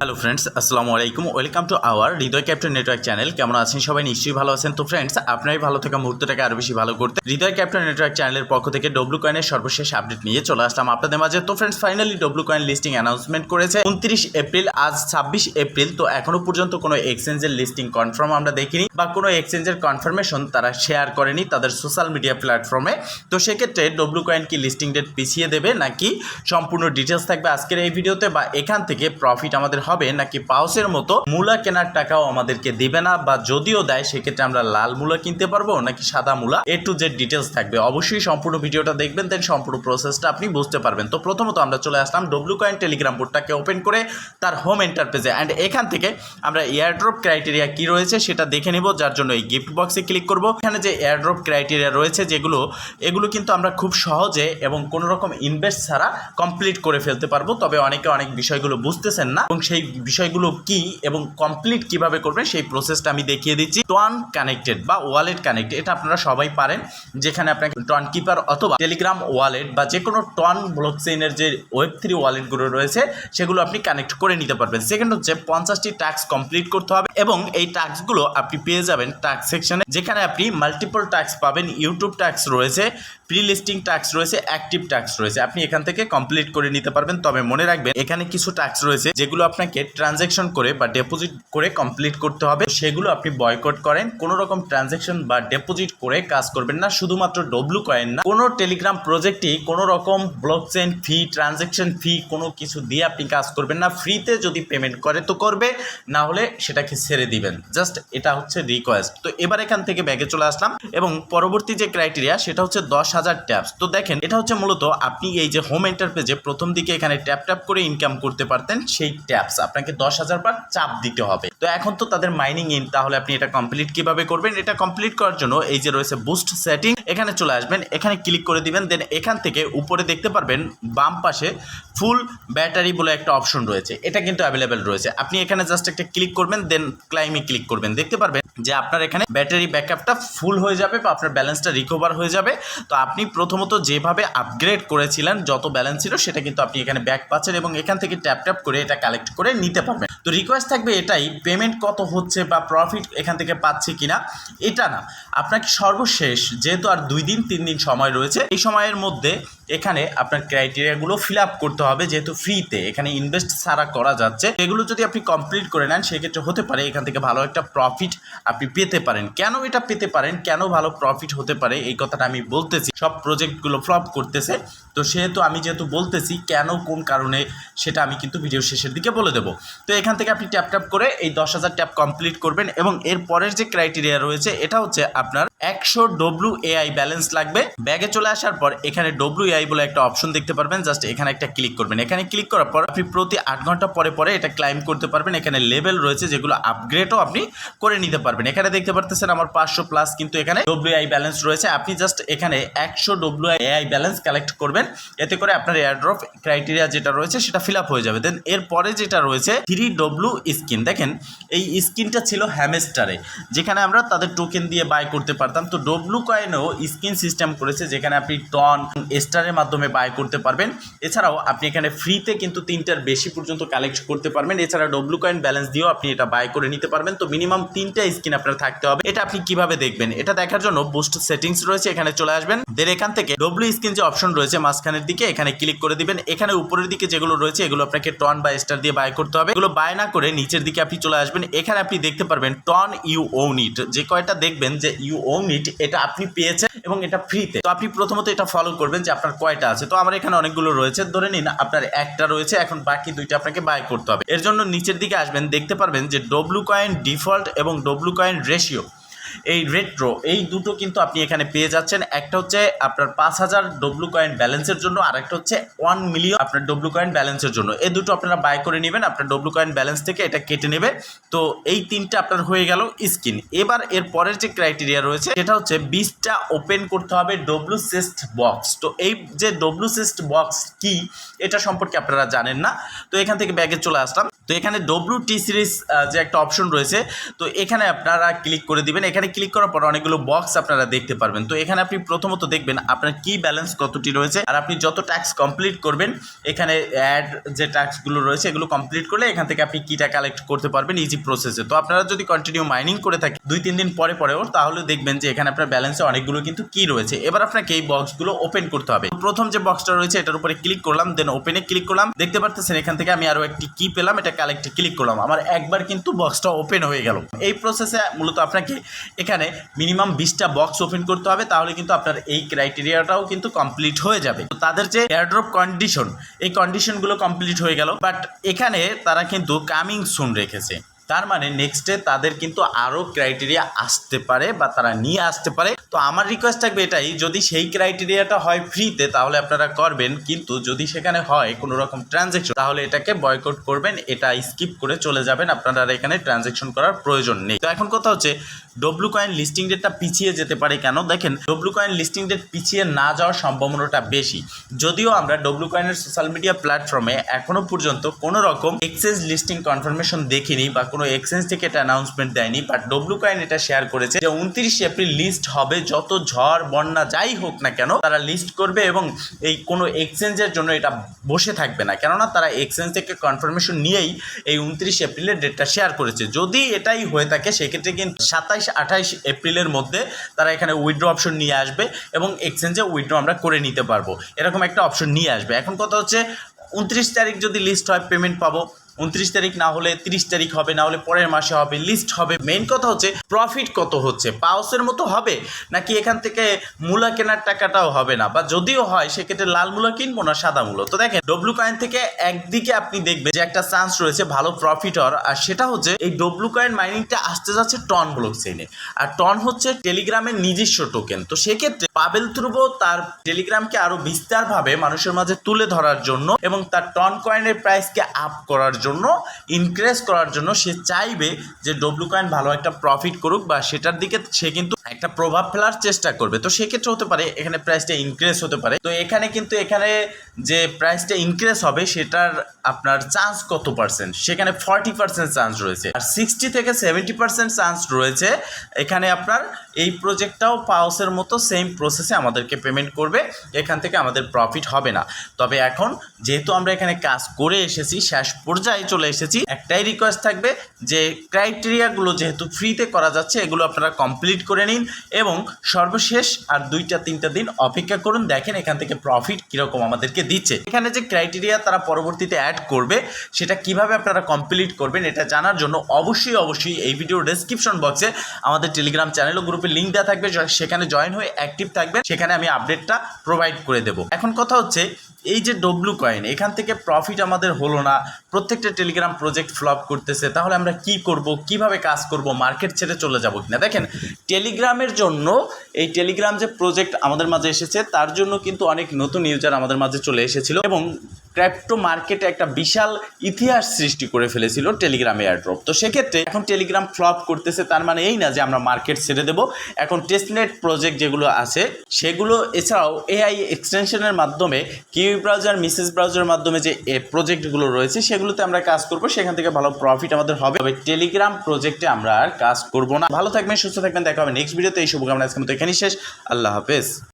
Hello friends আসসালামু আলাইকুম। Welcome to our Hridoy captain network channel কেমন আছেন সবাই? নিশ্চয়ই ভালো আছেন। তো ফ্রেন্ডস আপনারাই ভালো থাকা মুহূর্তটাকে আরও বেশি ভালো করতে হৃদয় ক্যাপ্টেন নেটওয়ার্ক চ্যানেলের পক্ষ থেকে ডব্লু কয়েনের সর্বশেষ আপডেট নিয়ে চলে আসলাম আপনাদের মাঝে। তো friends finally W coin listing announcement করেছে। উনত্রিশ এপ্রিল, আজ ছাব্বিশ এপ্রিল। তো, এখনও পর্যন্ত কোনো এক্সচেঞ্জের লিস্টিং কনফার্ম আমরা দেখিনি বা কোনো এক্সচেঞ্জের কনফার্মেশন তারা শেয়ার করেনি তাদের সোশ্যাল মিডিয়া প্ল্যাটফর্মে তো, সেক্ষেত্রে ডব্লু কয়েন কি লিস্টিং ডেট পিছিয়ে দেবে নাকি সম্পূর্ণ ডিটেলস থাকবে আজকের এই ভিডিওতে বা এখান থেকে প্রফিট আমাদের হবে নাকি পাউসের মতো মূলা কেনার টাকাও আমাদেরকে দেবে না? বা যদিও দেয়, সেক্ষেত্রে আমরা লাল মূলা কিনতে পারব নাকি সাদা মূলা? এ টু জেড ডিটেলস থাকবে। অবশ্যই সম্পূর্ণ ভিডিওটা দেখবেন দেন সম্পূর্ণ প্রসেসটা আপনি বুঝতে পারবেন। তো প্রথমত আমরা চলে আসলাম ডব্লু কয়েন টেলিগ্রাম বোর্ডটাকে ওপেন করে তার হোম এন্টারপ্রেজে অ্যান্ড এখান থেকে আমরা এয়ারড্রপ ক্রাইটেরিয়া কি রয়েছে সেটা দেখে নিব, যার জন্য এই গিফট বক্সে ক্লিক করব। এখানে যে এয়ারড্রপ ক্রাইটেরিয়া রয়েছে যেগুলো, এগুলো কিন্তু আমরা খুব সহজে এবং কোনো রকম ইনভেস্ট ছাড়া কমপ্লিট করে ফেলতে পারব। তবে অনেকে অনেক বিষয়গুলো বুঝতেছেন না এবং সেই বিষয়গুলো কি এবং কমপ্লিট কীভাবে করবেন সেই প্রসেসটা আমি দেখিয়ে দিচ্ছি। টন কানেক্টেড বা ওয়ালেট কানেক্টেড এটা আপনারা সবাই পারেন। যেখানে আপনাকে টন কিপার অথবা টেলিগ্রাম ওয়ালেট বা যে কোনো টন ব্লকচেইনের যে ওয়েব থ্রি ওয়ালেটগুলো রয়েছে, সেগুলো আপনি কানেক্ট করে নিতে পারবেন। সেকেন্ড হচ্ছে পঞ্চাশটি টাস্ক কমপ্লিট করতে হবে এবং এই টাস্কগুলো আপনি পেয়ে যাবেন টাস্ক সেকশনে যেখানে আপনি মাল্টিপল টাস্ক পাবেন। ইউটিউব টাস্ক রয়েছে প্রি লিস্টিং টাস্ক রয়েছে অ্যাক্টিভ টাস্ক রয়েছে। আপনি এখান থেকে কমপ্লিট করে নিতে পারবেন। তবে মনে রাখবেন, এখানে কিছু টাস্ক রয়েছে, যেগুলো আপনাকে ট্রানজ্যাকশন করে বা ডেপোজিট করে কমপ্লিট করতে হবে। সেগুলো আপনি বয়কট করেন, কোনো রকম ট্রানজ্যাকশন বা ডেপোজিট করে কাজ করবেন না, শুধুমাত্র ডব্লু কয়েন না। কোনো টেলিগ্রাম প্রজেক্টই কোনো রকম blockchain fee transaction fee কোনো কিছু দিয়ে আপনি কাজ করবেন না। ফ্রিতে যদি পেমেন্ট করে তো করবে, না হলে সেটাকে ছেড়ে দিবেন। জাস্ট এটা হচ্ছে রিকোয়েস্ট তো এবার এখান থেকে ব্যাগে চলে আসলাম এবং পরবর্তী যে ক্রাইটেরিয়া সেটা হচ্ছে দশ হাজার ট্যাপস তো দেখেন, এটা হচ্ছে মূলত আপনি এই যে হোম এন্টারপ্রেজে প্রথম দিকে এখানে ট্যাপ ট্যাপ করে ইনকাম করতে পারতেন, সেই ট্যাপস আপনাকে দশ হাজার বার চাপ দিতে হবে। তো এখন তো তাদের মাইনিং ইন তাহলে আপনি এটা কমপ্লিট কীভাবে করবেন? এটা কমপ্লিট করার জন্য এই যে রয়েছে বুস্ট সেটিং এখানে চলে আসবেন, এখানে ক্লিক করে দিবেন দেন এখান থেকে উপরে দেখতে পারবেন বাম পাশে ফুল ব্যাটারি বলে একটা অপশন রয়েছে। এটা কিন্তু অ্যাভেলেবেল রয়েছে। আপনি এখানে জাস্ট একটা ক্লিক করবেন দেন ক্লাইমে ক্লিক করবেন। দেখতে পারবেন যে আপনার এখানে ব্যাটারি ব্যাকআপটা ফুল হয়ে যাবে বা আপনার ব্যালেন্সটা রিকভার হয়ে যাবে। তো আপনি প্রথমত যেভাবে আপগ্রেড করেছিলেন, যত ব্যালেন্স ছিল, সেটা কিন্তু আপনি এখানে ব্যাক পাচ্ছেন এবং এখান থেকে ট্যাপ ট্যাপ করে এটা কালেক্ট করে নিতে পারবেন। তো রিকোয়েস্ট থাকবে এটাই পেমেন্ট কত হচ্ছে বা প্রফিট এখান থেকে পাচ্ছে কিনা, এটা না। আপনাকে সর্বশেষ, যেহেতু আর দুই দিন, তিন দিন সময় রয়েছে, এই সময়ের মধ্যে এখানে আপনার ক্রাইটেরিয়াগুলো ফিল আপ করতে হবে যেহেতু ফ্রিতে এখানে ইনভেস্ট সারা করা যাচ্ছে। এগুলো যদি আপনি কমপ্লিট করে নেন, সেক্ষেত্রে হতে পারে এখান থেকে ভালো একটা প্রফিট আপনি পেতে পারেন। কেন এটা পেতে পারেন? কেন ভালো প্রফিট হতে পারে? এই কথাটা আমি বলতেছি। সব প্রজেক্টগুলো ফ্লপ করতেছে। তো সেহেতু আমি যেহেতু বলতেছি, কেন, কোন কারণে, সেটা আমি কিন্তু ভিডিও শেষের দিকে বলে দেবো। তো এখান থেকে আপনি ট্যাপ ট্যাপ করে এই দশ হাজার ট্যাপ কমপ্লিট করবেন এবং এর পরের যে ক্রাইটেরিয়া রয়েছে, এটা হচ্ছে আপনার একশো ডব্লু এআই ব্যালেন্স লাগবে। ব্যাগে চলে আসার পর এখানে ডব্লু এআই বলে একটা অপশন দেখতে পারবেন। জাস্ট এখানে একটা ক্লিক করবেন। এখানে ক্লিক করার পর আপনি প্রতি আট ঘণ্টা পরে পরে এটা ক্লাইম করতে পারবেন। এখানে লেভেল রয়েছে যেগুলো আপগ্রেডও আপনি করে নিতে পারবেন। এখানে দেখতে পারতেছেন আমার পাঁচশো প্লাস কিন্তু এখানে ডব্লু আই ব্যালেন্স রয়েছে। আপনি জাস্ট এখানে একশো ডব্লু এআই ব্যালেন্স কালেক্ট করবেন। এতে করে আপনার এয়ারড্রপ ক্রাইটেরিয়া যেটা রয়েছে সেটা ফিল আপ হয়ে যাবে। দেন এরপরে যেটা রয়েছে থ্রি ডব্লু স্কিন দেখেন, এই স্কিনটা ছিল হ্যামেস্টারে যেখানে আমরা তাদের টোকেন দিয়ে বাই করতে পারতাম। তো ডব্লু কয়েনও স্কিন সিস্টেম করেছে যেখানে আপনি টন স্টারের মাধ্যমে বাই করতে পারবেন। এছাড়াও আপনি এখানে ফ্রিতে কিন্তু তিনটার বেশি পর্যন্ত কালেক্ট করতে পারবেন। এছাড়া ডব্লু কয়েন ব্যালেন্স দিয়েও আপনি এটা বাই করে নিতে পারবেন। তো মিনিমাম তিনটা স্কিন আপনার থাকতে হবে। এটা আপনি কীভাবে দেখবেন? এটা দেখার জন্য বুস্ট সেটিংস রয়েছে, এখানে চলে আসবেন। দেন এখান থেকে ডব্লু স্কিন যে অপশন রয়েছে মাঝখানের দিকে, এখানে ক্লিক করে দিবেন। এখানে উপরের দিকে যেগুলো রয়েছে, এগুলো আপনাকে টন বা স্টার দিয়ে বাই করতে হবে। এগুলো বাই না করে নিচের দিকে আপনি চলে আসবেন। এখানে আপনি দেখতে পারবেন টন ইউ ওন ইট। যে কয়টা দেখবেন যে ইউ ওন ইট এটা আপনি পেয়েছেন এবং এটা ফ্রিতে তো আপনি প্রথমত এটা ফলো করবেন যে আপনার কয়টা আছে। তো আমার এখানে অনেকগুলো রয়েছে। ধরে নিন আপনার একটা রয়েছে, এখন বাকি দুইটা আপনাকে বাই করতে হবে। এর জন্য নিচের দিকে আসবেন, দেখতে পারবেন যে ডব্লু কয়েন ডিফল্ট এবং ডব্লু কয়েন রেশিও এই রেট্রো এই দুটো কিন্তু আপনি এখানে পেয়ে যাচ্ছেন। একটা হচ্ছে আপনার পাঁচ হাজার ডব্লু কয়েন ব্যালেন্সের জন্য আর একটা হচ্ছে ওয়ান মিলিয়ন আপনার ডব্লু কয়েন ব্যালেন্সের জন্য। এই দুটো আপনারা বাই করে নেবেন, আপনার ডব্লু কয়েন ব্যালেন্স থেকে এটা কেটে নেবে। তো এই তিনটা আপনার হয়ে গেল স্কিন এবার এর পরের যে ক্রাইটেরিয়া রয়েছে, সেটা হচ্ছে বিশটা ওপেন করতে হবে ডব্লু সিস্ট বক্স তো এই যে ডব্লু সিস্ট বক্স কি, এটা সম্পর্কে আপনারা জানেন না। তো এখান থেকে ব্যাগে চলে আসলাম। তো এখানে ডব্লু টি সিরিজ যে একটা অপশন রয়েছে, তো এখানে আপনারা ক্লিক করে দিবেন। এখানে ক্লিক করার পর অনেকগুলো বক্স আপনারা দেখতে পারবেন। তো এখানে আপনি প্রথমত দেখবেন আপনার কি ব্যালেন্স কতটি রয়েছে, আর আপনি যত ট্যাক্স কমপ্লিট করবেন, এখানে অ্যাড যে ট্যাক্সগুলো রয়েছে, এগুলো কমপ্লিট করলে এখান থেকে আপনি কিটা কালেক্ট করতে পারবেন ইজি প্রসেসে তো আপনারা যদি কন্টিনিউ মাইনিং করে থাকেন, দুই, তিন দিন পরে, পরেও, তাহলে দেখবেন যে এখানে আপনার ব্যালেন্সে অনেকগুলো কিন্তু কি রয়েছে। এবার আপনাকে এই বক্সগুলো ওপেন করতে হবে। প্রথম যে বক্সটা রয়েছে, এটার উপরে ক্লিক করলাম দেন ওপেনে ক্লিক করলাম। দেখতে পারতেছেন, এখান থেকে আমি আরও একটি কি পেলাম এটা কালেক্টে ক্লিক করলাম। আমার একবার কিন্তু বক্সটা ওপেন হয়ে গেল। এই প্রসেসে মূলত আপনাকে এখানে মিনিমাম বিশটা বক্স ওপেন করতে হবে, তাহলে কিন্তু আপনার এই ক্রাইটেরিয়াটাও কিন্তু কমপ্লিট হয়ে যাবে। তো তাদের যে এয়ারড্রপ কন্ডিশন এই কন্ডিশনগুলো কমপ্লিট হয়ে গেল। বাট এখানে তারা কিন্তু কামিং সুন রেখেছে। তার মানে নেক্সটে তাদের কিন্তু আরও ক্রাইটেরিয়া আসতে পারে বা তারা নিয়ে আসতে পারে। তো আমার রিকোয়েস্ট থাকবে এটাই, যদি সেই ক্রাইটেরিয়াটা হয় ফ্রিতে তাহলে আপনারা করবেন, কিন্তু যদি সেখানে হয় কোনো রকম ট্রানজেকশন তাহলে এটাকে বয়কট করবেন, এটা স্কিপ করে চলে যাবেন, আপনারা এখানে ট্রানজেকশন করার প্রয়োজন নেই। তো এখন কথা হচ্ছে ডব্লু কয়েন লিস্টিং ডেটটা পিছিয়ে যেতে পারে কেন? দেখেন ডব্লু কয়েন লিস্টিং ডেট পিছিয়ে না যাওয়ার সম্ভাবনাটা বেশি। যদিও আমরা ডব্লু কয়েনের সোশ্যাল মিডিয়া প্ল্যাটফর্মে এখনও পর্যন্ত কোনো রকম এক্সচেঞ্জ লিস্টিং কনফার্মেশন দেখিনি বা কোনো এক্সচেঞ্জ থেকে এটা অ্যানাউন্সমেন্ট দেয়নি বাট ডব্লু কয়েন এটা শেয়ার করেছে যে উনত্রিশে এপ্রিল লিস্ট হবে, যত ঝড়, বন্যা যাই হোক না কেন, তারা লিস্ট করবে এবং এই কোনো এক্সচেঞ্জের জন্য এটা বসে থাকবে না। কেননা তারা এক্সচেঞ্জ থেকে কনফার্মেশন নিয়েই এই উনত্রিশ এপ্রিলের ডেটটা শেয়ার করেছে। যদি এটাই হয়ে থাকে, সেক্ষেত্রে কিন্তু সাতাইশ, আঠাইশ এপ্রিলের মধ্যে তারা এখানে উইড্রো অপশন নিয়ে আসবে এবং এক্সচেঞ্জে উইথড্র আমরা করে নিতে পারব। এরকম একটা অপশন নিয়ে আসবে। এখন কথা হচ্ছে, উনত্রিশ তারিখ যদি লিস্ট হয় পেমেন্ট পাবো। উনত্রিশ তারিখ না হলে তিরিশ তারিখ হবে, না হলে পরের মাসে হবে লিস্ট হবে। মেন কথা হচ্ছে প্রফিট কত হচ্ছে? পাউসের মতো হবে? নাকি এখান থেকে মূলা কেনার টাকাটাও হবে না? বা যদিও হয়, সেক্ষেত্রে লাল মূলা কিনবো না সাদা মূলো? তো দেখেন ডব্লু কয়েন থেকে একদিকে আপনি দেখবেন যে একটা চান্স রয়েছে ভালো প্রফিট হওয়ার, আর সেটা হচ্ছে এই ডব্লু কয়েন মাইনিংটা আসতে যাচ্ছে টন ব্লক চেইনে আর টন হচ্ছে টেলিগ্রামের নিজস্ব টোকেন তো সেক্ষেত্রে পাবেল ধ্রুব তার টেলিগ্রামকে আরও বিস্তারভাবে মানুষের মাঝে তুলে ধরার জন্য এবং তার টন কয়েনের প্রাইসকে আপ করার জন্য ইনক্রিজ করার জন্য সে চাইবে যে ডব্লু কয়েন ভালো একটা প্রফিট করুক বা সেটার দিকে সে কিন্তু একটা প্রভাব ফেলার চেষ্টা করবে। তো সেক্ষেত্রে হতে পারে, এখানে প্রাইসটা ইনক্রিজ হতে পারে। তো এখানে কিন্তু এখানে যে প্রাইসটা ইনক্রিজ হবে, সেটার আপনার চান্স কত পার্সেন্ট সেখানে ফর্টি পার্সেন্ট চান্স রয়েছে। আর সিক্সটি থেকে সেভেন্টি পার্সেন্ট চান্স রয়েছে। এখানে আপনার এই প্রজেক্টটাও পাউসের মতো সেম প্রসেসে আমাদেরকে পেমেন্ট করবে। এখান থেকে আমাদের প্রফিট হবে না। তবে এখন যেহেতু আমরা এখানে কাজ করে এসেছি, শেষ পর্যায়ে চলে এসেছি, একটাই রিকোয়েস্ট থাকবে যে ক্রাইটেরিয়াগুলো যেহেতু ফ্রিতে করা যাচ্ছে, এগুলো আপনারা কমপ্লিট করে নিন। এবং সর্বশেষ আর দুইটা, তিনটা দিন অপেক্ষা করুন, দেখেন এখান থেকে প্রফিট কীরকম আমাদেরকে দিচ্ছে। এখানে যে ক্রাইটেরিয়া তারা পরবর্তীতে অ্যাড করবে, সেটা কীভাবে আপনারা কমপ্লিট করবেন, এটা জানার জন্য অবশ্যই অবশ্যই এই ভিডিও ডেসক্রিপশন বক্সে আমাদের টেলিগ্রাম চ্যানেল ও গ্রুপে লিঙ্ক দেওয়া থাকবে। সেখানে জয়েন হয়ে অ্যাক্টিভ থাকবেন। সেখানে আমি আপডেটটা প্রোভাইড করে দেবো। এখন কথা হচ্ছে এই যে ডব্লু কয়েন এখান থেকে প্রফিট আমাদের হলো না, প্রত্যেকটা টেলিগ্রাম প্রজেক্ট ফ্লপ করতেছে, তাহলে আমরা কি করব, কীভাবে কাজ করব মার্কেট ছেড়ে চলে যাব কিনা? দেখেন টেলিগ্রামের জন্য এই টেলিগ্রাম যে প্রজেক্ট আমাদের মাঝে এসেছে, তার জন্য কিন্তু অনেক নতুন ইউজার আমাদের মাঝে চলে এসেছিল এবং ক্র্যাপ্টো মার্কেটে একটা বিশাল ইতিহাস সৃষ্টি করে ফেলেছিল টেলিগ্রাম এয়ারড্রপ। তো সেক্ষেত্রে এখন টেলিগ্রাম ফ্লপ করতেছে, তার মানে এই না যে আমরা মার্কেট ছেড়ে দেবো। এখন টেস্টনেট প্রজেক্ট যেগুলো আছে, সেগুলো এছাড়াও এআই এক্সটেনশনের মাধ্যমে কিউ ব্রাউজার, মিসেস ব্রাউজারের মাধ্যমে যে প্রজেক্টগুলো রয়েছে, সেগুলোতে আমরা কাজ করব। সেখান থেকে ভালো প্রফিট আমাদের হবে। তবে টেলিগ্রাম প্রজেক্টে আমরা আর কাজ করব না। ভালো থাকবেন, সুস্থ থাকবেন, দেখা হবে নেক্সট ভিডিওতে এই শুভকামনা আজকের মতো এখানেই শেষ। আল্লাহ হাফেজ।